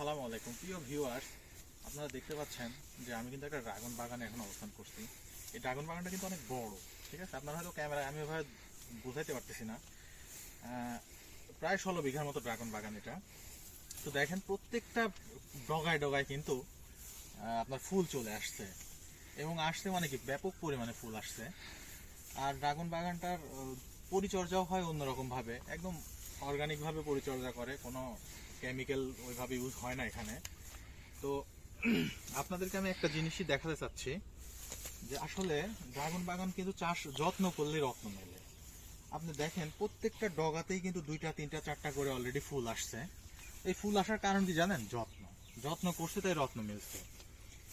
আসসালামু আলাইকুম। প্রিয় ভিউয়ার্স আপনারা দেখতে পাচ্ছেন যে আমি কিন্তু একটা ড্রাগন বাগানে এখন অবস্থান করছি। এই ড্রাগন বাগানটা কিন্তু অনেক বড়, ঠিক আছে? আপনারা হয়তো ক্যামেরায়, আমি ওভাবে বোঝাইতে পারতেছি না। প্রায় ষোলো বিঘার মতো ড্রাগন বাগান এটা। তো দেখেন, প্রত্যেকটা ডগায় ডগায় কিন্তু আপনার ফুল চলে আসছে। এবং আসছে মানে কি? ব্যাপক পরিমাণে ফুল আসছে। আর ড্রাগন বাগানটার পরিচর্যাও হয় অন্যরকম ভাবে একদম অর্গানিক ভাবে পরিচর্যা করে, কোনো কেমিক্যাল ওইভাবে ইউজ হয় না এখানে। তো আপনাদেরকে আমি একটা জিনিসই দেখাতে চাচ্ছি, যে আসলে ড্রাগন বাগান কিন্তু চাষ যত্ন করলে রত্ন মেলে। আপনি দেখেন, প্রত্যেকটা ডগাতেই কিন্তু দুইটা, তিনটা, চারটা করে অলরেডি ফুল আসছে। এই ফুল আসার কারণ কি জানেন? যত্ন। যত্ন করছে, তাই রত্ন মিলছে।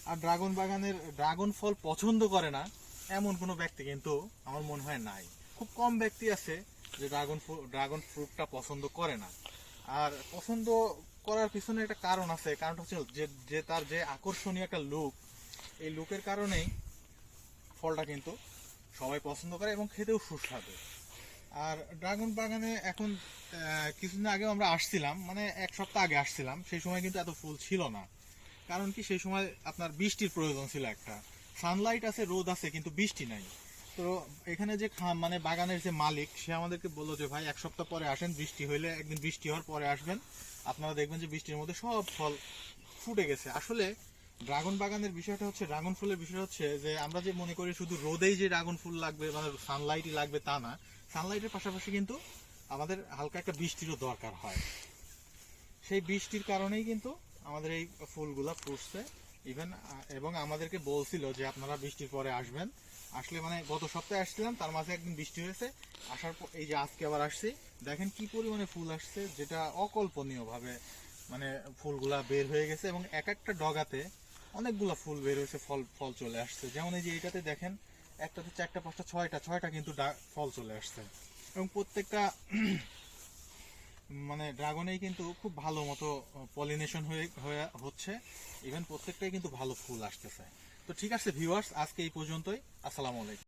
আর ড্রাগন বাগানের, ড্রাগন ফল পছন্দ করে না, এমন কোনো ব্যক্তি কিন্তু আমার মনে হয় নাই। খুব কম ব্যক্তি আছে যে ড্রাগন ড্রাগন ফ্রুটটা পছন্দ করে না। আর পছন্দ করার পিছনে একটা কারণ আছে কারণটা হচ্ছে যে যে তার যে আকর্ষণীয় একটা লুক এই লুকের কারণেই ফলটা কিন্তু সবাই পছন্দ করে এবং খেতেও সুস্বাদু। আর ড্রাগন বাগানে এখন কিছুদিন আগে আমরা আসছিলাম মানে এক সপ্তাহ আগে আসছিলাম, সেই সময় কিন্তু এত ফুল ছিল না। কারণ কি, সেই সময় আপনার বৃষ্টির প্রয়োজন ছিল একটা। সানলাইট আছে, রোদ আছে, কিন্তু বৃষ্টি নাই। তো এখানে যে মানে বাগানের যে মালিক, সে আমাদেরকে বলল যে, ভাই, এক সপ্তাহ পরে আসেন, বৃষ্টি হইলে একদিন বৃষ্টি হওয়ার পরে আসবেন। আপনারা দেখবেন যে বৃষ্টির মধ্যে সব ফল ফুটে গেছে। আসলে ড্রাগন বাগানের বিষয়টা হচ্ছে, ড্রাগন ফুলের বিষয় হচ্ছে যে, আমরা যে মনে করি শুধু রোদেই যে ড্রাগন ফুল লাগবে মানে সানলাইটই লাগবে তা না। সানলাইটের পাশাপাশি কিন্তু আমাদের হালকা একটা বৃষ্টিরও দরকার হয়। সেই বৃষ্টির কারণেই কিন্তু আমাদের এই ফুলগুলা ফুটছে। ইভেন এবং আমাদেরকে বলছিল যে আপনারা বৃষ্টির পরে আসবেন। আসলে মানে গত সপ্তাহে আসছিলাম, তার মাঝে একদিন বৃষ্টি হয়েছে। আসার পর এই যে আজকে আবার আসছি। দেখেন কি পরিমাণে ফুল আসছে, যেটা অকল্পনীয়ভাবে মানে ফুলগুলা বের হয়ে গেছে এবং এক একটা ডগাতে অনেকগুলা ফুল বের হয়েছে, ফল ফল চলে আসছে। যেমন এই যে এইটাতে দেখেন, একটাতে চারটা, পাঁচটা, ছয়টা ছয়টা কিন্তু ফল চলে আসছে। এবং প্রত্যেকটা মানে ড্রাগনেই কিন্তু খুব ভালো মতো পলিনেশন হয়ে হচ্ছে। ইভেন প্রত্যেকটাই কিন্তু ভালো ফুল আসতেছে। তো ঠিক আছে ভিউয়ার্স আজকে এই পর্যন্তই। আসসালামু আলাইকুম।